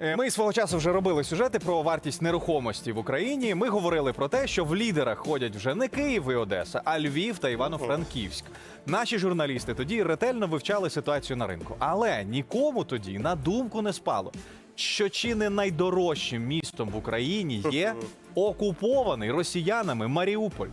Е, Ми свого часу вже робили сюжети про вартість нерухомості в Україні. Ми говорили про те, що в лідерах ходять вже не Київ і Одеса, а Львів та Івано-Франківськ. Наші журналісти тоді ретельно вивчали ситуацію на ринку, але нікому тоді на думку не спало. Що чи не найдорожчим містом в Україні є окупований росіянами Маріуполь.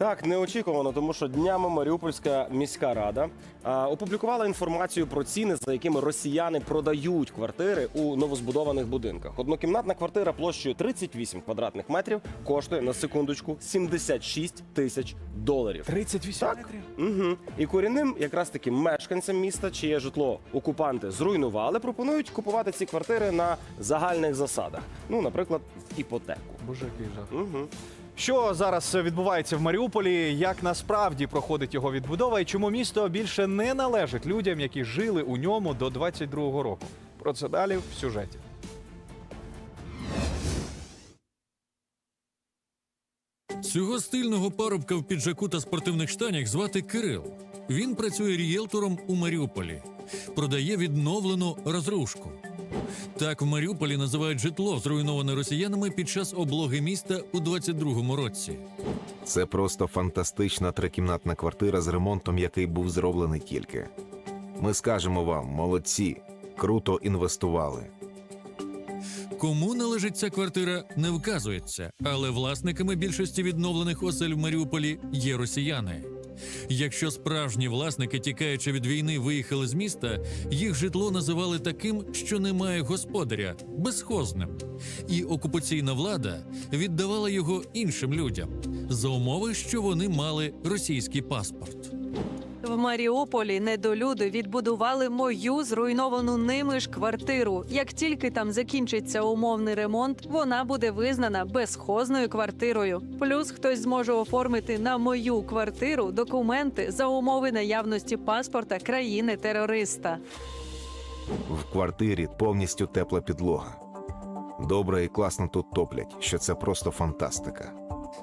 Так, неочікувано, тому що днями Маріупольська міська рада а, опублікувала інформацію про ціни, за якими росіяни продають квартири у новозбудованих будинках. Однокімнатна квартира площею 38 квадратних метрів коштує на секундочку 76 тисяч доларів. 38 Так. метрів. Угу. І корінним, якраз таки мешканцям міста, чиє житло окупанти зруйнували, пропонують купувати ці квартири на загальних засадах. Ну, наприклад, в іпотеку. Боже, який жах. Угу. Що зараз відбувається в Маріуполі? Як насправді проходить його відбудова, і чому місто більше не належить людям, які жили у ньому до 22-го року? Про це далі в сюжеті. Цього стильного парубка в піджаку та спортивних штанях звати Кирил. Він працює рієлтором у Маріуполі, продає відновлену розрушку. Так в Маріуполі називають житло, зруйноване росіянами під час облоги міста у 22-му році. Це просто фантастична трикімнатна квартира з ремонтом, який був зроблений тільки. Ми скажемо вам, молодці, круто інвестували. Кому належить ця квартира, не вказується, але власниками більшості відновлених осель в Маріуполі є росіяни. Якщо справжні власники, тікаючи від війни, виїхали з міста, їх житло називали таким, що не має господаря, безхозним. І окупаційна влада віддавала його іншим людям за умови, що вони мали російський паспорт. В Маріуполі недолюди відбудували мою зруйновану ними ж квартиру. Як тільки там закінчиться умовний ремонт, вона буде визнана безхозною квартирою. Плюс хтось зможе оформити на мою квартиру документи за умови наявності паспорта країни-терориста. В квартирі повністю тепла підлога. Добре і класно тут топлять, що це просто фантастика.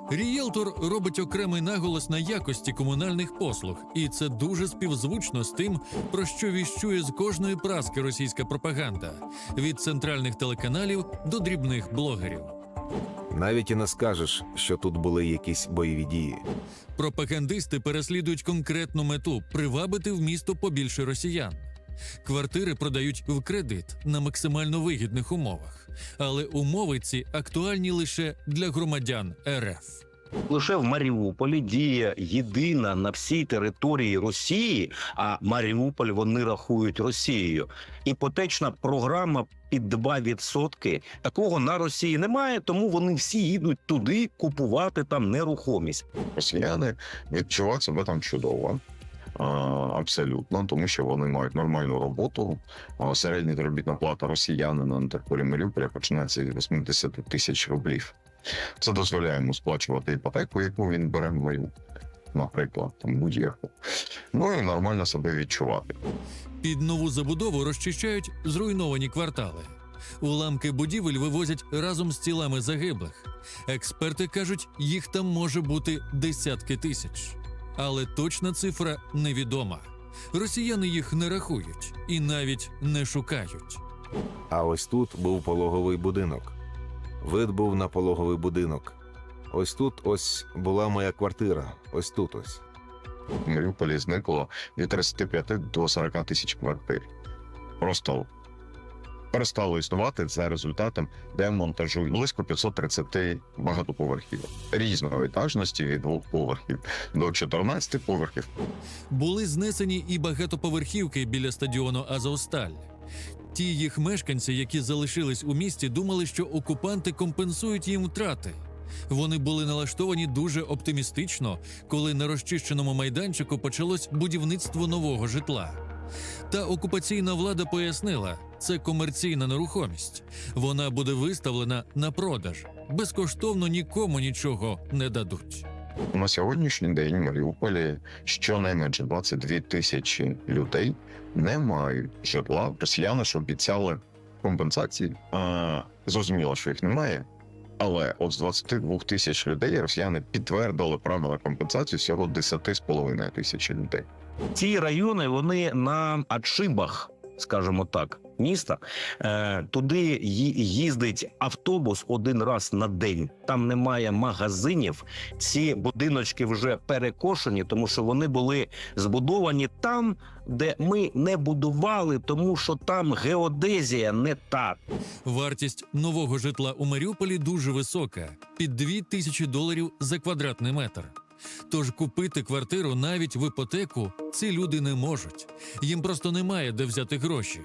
Рієлтор робить окремий наголос на якості комунальних послуг, і це дуже співзвучно з тим, про що віщує з кожної праски російська пропаганда від центральних телеканалів до дрібних блогерів. Навіть і не скажеш, що тут були якісь бойові дії. Пропагандисти переслідують конкретну мету привабити в місто побільше росіян. Квартири продають в кредит на максимально вигідних умовах, але умови ці актуальні лише для громадян РФ. Лише в Маріуполі діє єдина на всій території Росії, а Маріуполь вони рахують Росією. Іпотечна програма під 2%. Такого на Росії немає, тому вони всі їдуть туди купувати там нерухомість. росіяни відчувають себе там чудово. А, Абсолютно, тому що вони мають нормальну роботу. Середня заробітна плата росіянина на території Маріуполя починається від 80 тисяч рублів. Це дозволяє йому сплачувати іпотеку, яку він бере в Маріуполі, наприклад, там будь-яку. Ну і нормально себе відчувати. Під нову забудову розчищають зруйновані квартали. Уламки будівель вивозять разом з тілами загиблих. Експерти кажуть, їх там може бути десятки тисяч. Але точна цифра невідома. Росіяни їх не рахують і навіть не шукають. А ось тут був пологовий будинок. Вид був на пологовий будинок. Ось тут ось була моя квартира. Ось тут ось. В Маріуполі зникло від 35 до 40 тисяч квартир. Просто перестало існувати за результатом демонтажу близько 530 багатоповерхів різної етажності від двох поверхів до 14 поверхів. Були знесені і багатоповерхівки біля стадіону Азовсталь. Ті їх мешканці, які залишились у місті, думали, що окупанти компенсують їм втрати. Вони були налаштовані дуже оптимістично, коли на розчищеному майданчику почалось будівництво нового житла. Та окупаційна влада пояснила, це комерційна нерухомість. Вона буде виставлена на продаж. Безкоштовно нікому нічого не дадуть. На сьогоднішній день в Маріуполі щонайменше 22 тисячі людей не мають житла. Росіяни ж обіцяли компенсації. А, зрозуміло, що їх немає. Але от з 22 тисяч людей росіяни підтвердили право на компенсацію всього 10,5 тисячі людей. Ці райони вони на отшибах, скажімо так, міста. Е, туди їздить автобус один раз на день. Там немає магазинів. Ці будиночки вже перекошені, тому що вони були збудовані там, де ми не будували, тому що там геодезія не та. Вартість нового житла у Маріуполі дуже висока під 2 тисячі доларів за квадратний метр. Тож купити квартиру навіть в іпотеку ці люди не можуть. Їм просто немає де взяти гроші.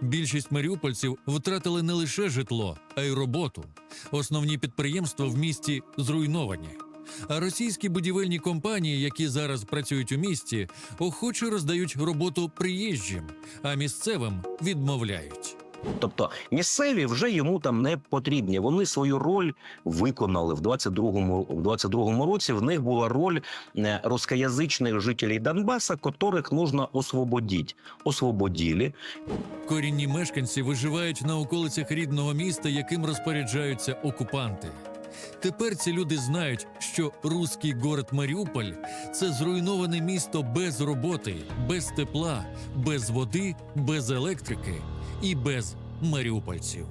Більшість маріупольців втратили не лише житло, а й роботу. Основні підприємства в місті зруйновані. А російські будівельні компанії, які зараз працюють у місті, охоче роздають роботу приїжджим, а місцевим відмовляють. Тобто місцеві вже йому там не потрібні. Вони свою роль виконали в 22-му, в 22-му році. В них була роль е, рускоязичних жителів Донбаса, котрих нужно освободити. Освободили, Корінні мешканці виживають на околицях рідного міста, яким розпоряджаються окупанти. Тепер ці люди знають, що руський город Маріуполь це зруйноване місто без роботи, без тепла, без води, без електрики і без маріупольців.